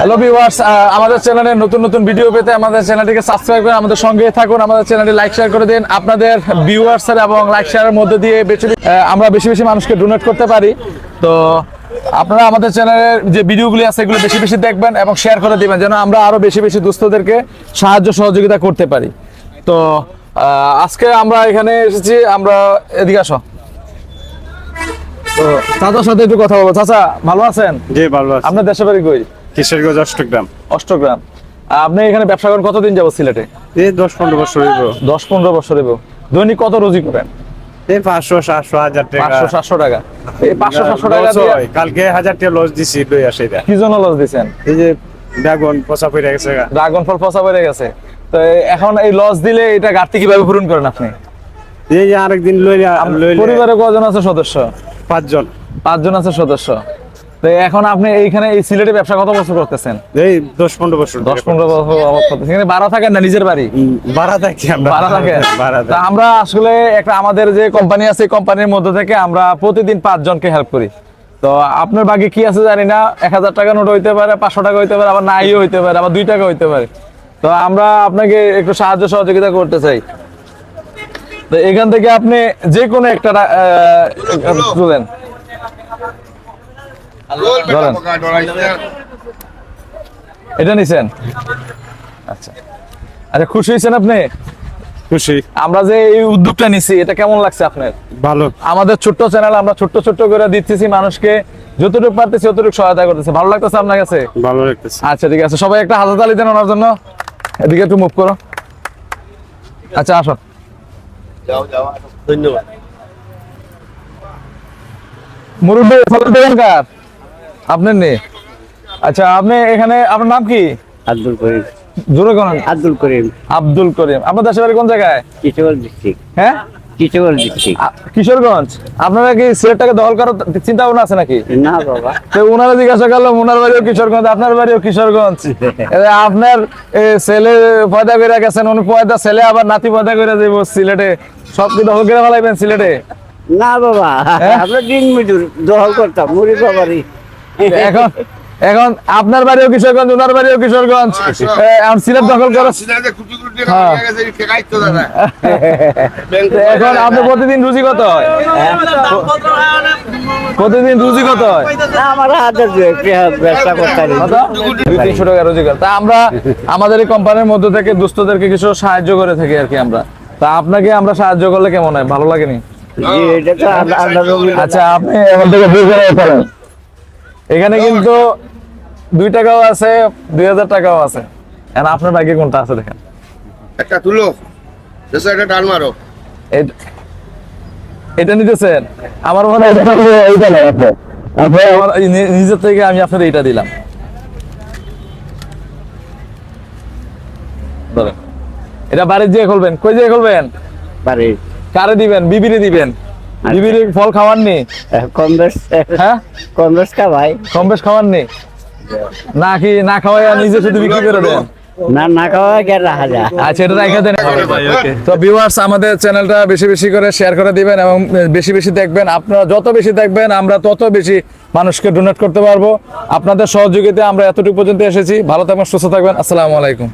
Hello viewers আমাদের চ্যানেলে নতুন নতুন ভিডিও পেতে আমাদের চ্যানেলটিকে সাবস্ক্রাইব করে আমাদের সঙ্গে থাকুন আমাদের চ্যানেলটি লাইক শেয়ার করে দিন। আপনাদের ভিউয়ার্সের এবং লাইক শেয়ারের মধ্যে দিয়ে বেশি আমরা বেশি বেশি মানুষকে ডোনেট করতে পারি। তো আপনারা আমাদের চ্যানেলের যে ভিডিওগুলি আছে এগুলো বেশি বেশি দেখবেন এবং শেয়ার করে দিবেন যেন আমরা আরও বেশি বেশি দুস্থদেরকে সাহায্য সহযোগিতা করতে পারি। তো আজকে আমরা এখানে এসেছি আমরা এদিকে আসো। তো চাচার সাথে একটু কথা বলব। চাচা ভালো আছেন? জি ভালো আছে। আপনার দেশের বাড়ি কই? কিশোরগঞ্জ অষ্টগ্রাম। অষ্টগ্রাম। আপনি এখানে ব্যবসা করেন কতদিন যাব সিলেটে? এই দশ পনেরো বছর দশ পনেরো বছর দৈনিক কত রুজি করেন? এই পাঁচশো সাতশো হাজার টাকা। পাঁচশো সাতশো টাকা। এই পাঁচশো সাতশো টাকা। কালকে হাজার টাকা লস দিছি আসে কি জন্য লস দিচ্ছেন এই যে ড্রাগন পচা পড়ে গেছে ড্রাগন ফল ফসা বেড়ে গেছে। তো এখন এই লস দিলে এটা ঘাটতি কীভাবে পূরণ করেন আপনি? এই যে আরেকদিন লই লইলে পরিবারে কজন আছে সদস্য? পাঁচজন। পাঁচজন আছে সদস্য। তো এখন আপনি এইখানে এই সিলেটে ব্যবসা কত বছর করতেছেন? এই দশ পনেরো বছর দশ পনেরো বছর এখানে ভাড়া থাকেন না নিজের বাড়ি? ভাড়া থাকি ভাড়া থাকে? তা আমরা আসলে একটা আমাদের যে কোম্পানি আছে কোম্পানির মধ্যে থেকে আমরা প্রতিদিন পাঁচজনকে হেল্প করি। তো আপনার বাকি কি আছে জানি না এক হাজার টাকা নোট হইতে পারে পাঁচশো টাকা হইতে পারে আবার নাইও হইতে পারে আবার দুই টাকা হইতে পারে। তো আমরা আপনাকে একটু সাহায্য সহযোগিতা করতে চাই। তো এখান থেকে আপনি যে কোনো একটা তুলেন। ধরেন। এটা নিছেন? আচ্ছা। আচ্ছা খুশি হয়েছেন আপনি? খুশি। আমরা যে এই উদ্যোগটা নিছি এটা কেমন লাগছে আপনার? ভালো। আমাদের ছোট্ট চ্যানেল আমরা ছোট্ট ছোট্ট করে দিতেছি মানুষকে। যতটুকু পারতেছি ততটুকু সহায়তা করতেছি। ভালো লাগতেছে আপনার কাছে? ভালো লাগতেছে। আচ্ছা ঠিক আছে। সবাই একটা হাতে তালি দেন ওনার জন্য। এদিকে একটু মুভ করো। আচ্ছা আসো। ধন্যবাদ। মুরব্বী ফলের দোকান কার? আপনার নেই আচ্ছা আপনি এখানে আপনার নাম কি? আব্দুল করিম। জোরে কোন আব্দুল করিম। আব্দুল করিম। আপনার দেশের বাড়ি কোন জায়গায়? কিশোরগঞ্জ ডিস্ট্রিক্ট। হ্যাঁ? কিশোরগঞ্জ ডিস্ট্রিক্ট। কিশোরগঞ্জ? আপনারা কি সিলেটটাকে দখল করার চিন্তা ভাবনা আছে নাকি? না বাবা। তো ওনারা জিজ্ঞাসা ওনার বাড়িও কিশোরগঞ্জ আপনার বাড়িও কিশোরগঞ্জ। আপনার ছেলে পয়দা করে গেছেন উনি পয়দা ছেলে আবার নাতি পয়দা করে দেব সিলেটে। সব কি দখল করে ফেলাইবেন সিলেটে? না বাবা। হ্যাঁ? আমরা দিন মজুর দখল করতাম মুড়ি বাবারই এখন এখন আপনার বাড়িও কিশোরগঞ্জ ওনার বাড়িও কিশোরগঞ্জ। এখন সিলেট দখল করে। হ্যাঁ। এখন আপনি প্রতিদিন রুজি কত হয়? প্রতিদিন রুজি কত হয়? না, আমার হাতে দুই তিনশো টাকা রোজগার তা আমরা আমাদের এই কোম্পানির মধ্যে থেকে দুস্থদেরকে কিছু সাহায্য করে থাকি আর কি আমরা। তা আপনাকে আমরা সাহায্য করলে কেমন হয়? ভালো লাগেনি। আচ্ছা আপনি এখান থেকে দুই করে এখানে কিন্তু দুই টাকাও আছে দুই হাজার টাকাও আছে। আপনার ভাগ্যে কোনটা আছে দেখেন? একটা তুলো। একটা ডাল মারো। এটা নিতেছেন? আমার মনে হয় এইটা না আপনার আমার নিজের থেকে আমি আপনার এইটা দিলাম। ধরেন। এটা বাড়ির যেয়ে খুলবেন। কই যেয়ে খুলবেন? বাড়ির। কারে দিবেন? বিবিরে দিবেন? বিবিরে ফল কম বেশ। হ্যাঁ? বেশ খাওয়াননি না কি না খাওয়াই নিজে শুধু বিক্রি করে দেন? না না খাওয়া কে রাখা যায়? আচ্ছা এটা রেখে দেন তো ভিউয়ার্স আমাদের চ্যানেলটা বেশি বেশি করে শেয়ার করে দিবেন এবং বেশি বেশি দেখবেন। আপনারা যত বেশি দেখবেন আমরা তত বেশি মানুষকে ডোনেট করতে পারব। আপনাদের সহযোগিতায় আমরা এতটুকু পর্যন্ত এসেছি। ভালো থাকবেন সুস্থ থাকবেন। আসসালামু আলাইকুম।